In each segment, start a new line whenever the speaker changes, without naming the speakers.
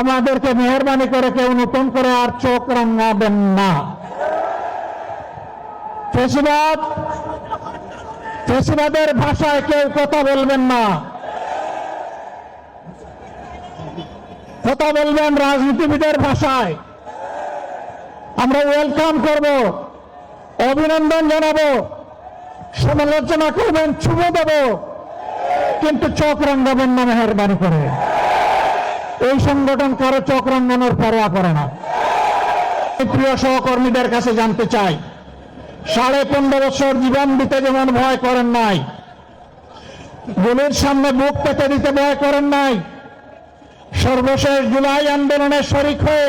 আমাদেরকে মেহরবানি করে কেউ নতুন করে আর চোখ রাঙাবেন না। ফেসিবাদ, ফেসিবাদের ভাষায় কেউ কথা বলবেন না। কথা বলবেন রাজনীতিবিদের ভাষায়। আমরা ওয়েলকাম করব, অভিনন্দন জানাব, সমালোচনা করবেন, ছুঁয়ে দেব, কিন্তু চোখ রাঙাবেন না মেহরবানি করে। এই সংগঠন কারও চোখ রাঙানোর পরোয়া করে না। প্রিয় সহকর্মীদের কাছে জানতে চাই, সাড়ে পনেরো বছর জীবন দিতে যেমন ভয় করেন নাই গুলির সামনে বুক পেতে দিতে ভয় করেন নাই, সর্বশেষ জুলাই আন্দোলনে শরিক হয়ে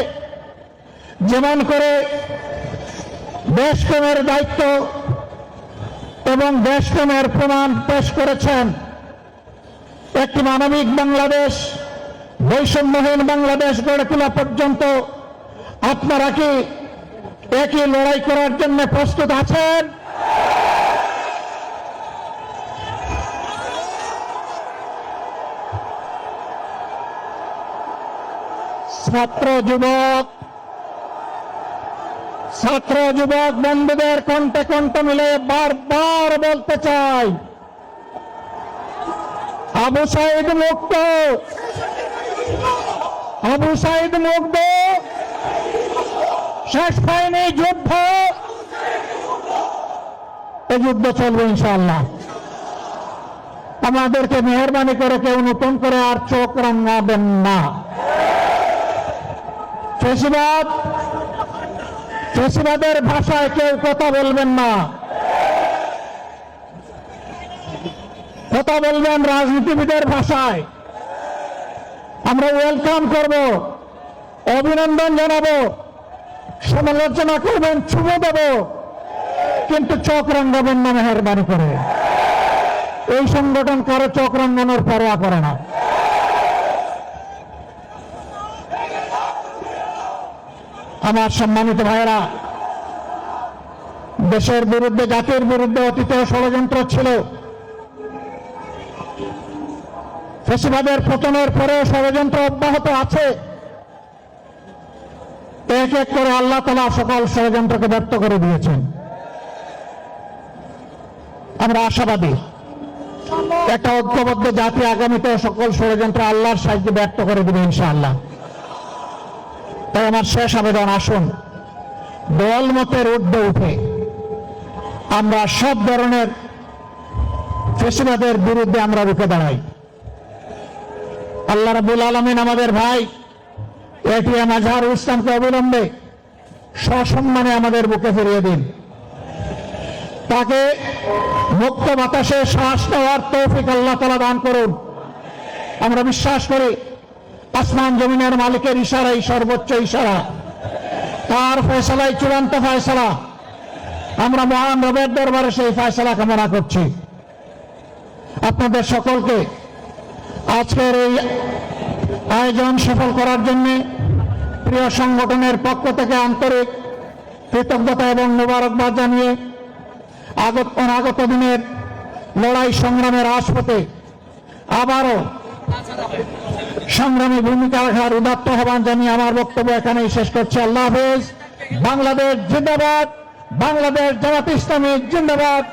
যেমন করে দেশপ্রেমের দায়িত্ব এবং দেশপ্রেমের প্রমাণ পেশ করেছেন একটি মানবিক বাংলাদেশ বৈষম্যহীন বাংলাদেশ গড়ে তোলা পর্যন্ত আপনারা কি একই লড়াই করার জন্য প্রস্তুত আছেন? ছাত্র যুবক ছাত্র যুবক বন্ধুদের কণ্ঠে কণ্ঠ মিলে বারবার বলতে চাই, আবু সাইদ মুক্ত। আবু সাইদ মুক্ত শেষ হয়নি যুদ্ধ। এই যুদ্ধ চলবে ইনশাল্লাহ আমাদেরকে মেহরবানি করে কেউ নতুন করে আর চোখ রাঙাবেন না। ফেসিবাদ, ফেসিবাদের ভাষায় কেউ কথা বলবেন না। কথা বলবেন রাজনীতিবিদের ভাষায়। আমরা ওয়েলকাম করব। অভিনন্দন জানাব। সমালোচনা করবেন, ছুঁয়ে দেব। কিন্তু চোখ রাঙাবেন না মেহরবানি করে। এই সংগঠন কারও চোখ রাঙানোর পরোয়া করে না। আমার সম্মানিত ভাইয়েরা, দেশের বিরুদ্ধে, জাতির বিরুদ্ধে অতীতে ষড়যন্ত্র ছিল। ফেসিবাদের পতনের পরে ষড়যন্ত্র অব্যাহত আছে। এক এক করে আল্লাহ তালা সকল ষড়যন্ত্রকে ব্যর্থ করে দিয়েছেন। আমরা আশাবাদী। একটা ঐক্যবদ্ধ জাতি আগামীতে সকল ষড়যন্ত্র আল্লাহর সাহায্যে ব্যর্থ করে দিবে ইনশাআল্লাহ। তাই আমার শেষ আবেদন, আসুন। দল মতের ঊর্ধ্বে উঠে আমরা সব ধরনের ফেসিবাদের বিরুদ্ধে আমরা রুখে দাঁড়াই। আল্লাহ রাবুল আলমিন আমাদের ভাই, এটিএম আজহারুল ইসলামকে অবিলম্বে সসম্মানে আমাদের বুকে ফিরিয়ে দিন। তাকে মুক্ত বাতাসে শ্বাস নেওয়ার তৌফিক আল্লাহ তালা দান করুন। আমরা বিশ্বাস করি, আসমান জমিনের মালিকের ইশারাই সর্বোচ্চ ইশারা। তার ফয়সালাই চূড়ান্ত ফয়সালা। আমরা মহান রবের দরবারে সেই ফয়সালা কামনা করছি। আপনাদের সকলকে আজকের এই আয়োজন সফল করার জন্য প্রিয় সংগঠনের পক্ষ থেকে আন্তরিক কৃতজ্ঞতা এবং মোবারকবাদ জানিয়ে আগত অনাগত দিনের লড়াই সংগ্রামের রাজপথে আবারও সংগ্রামী ভূমিকা রাখার উদাত্ত আহ্বান জানিয়ে আমার বক্তব্য এখানেই শেষ করছি। আল্লাহ হাফেজ। বাংলাদেশ জিন্দাবাদ। বাংলাদেশ জামাত ইসলামী জিন্দাবাদ।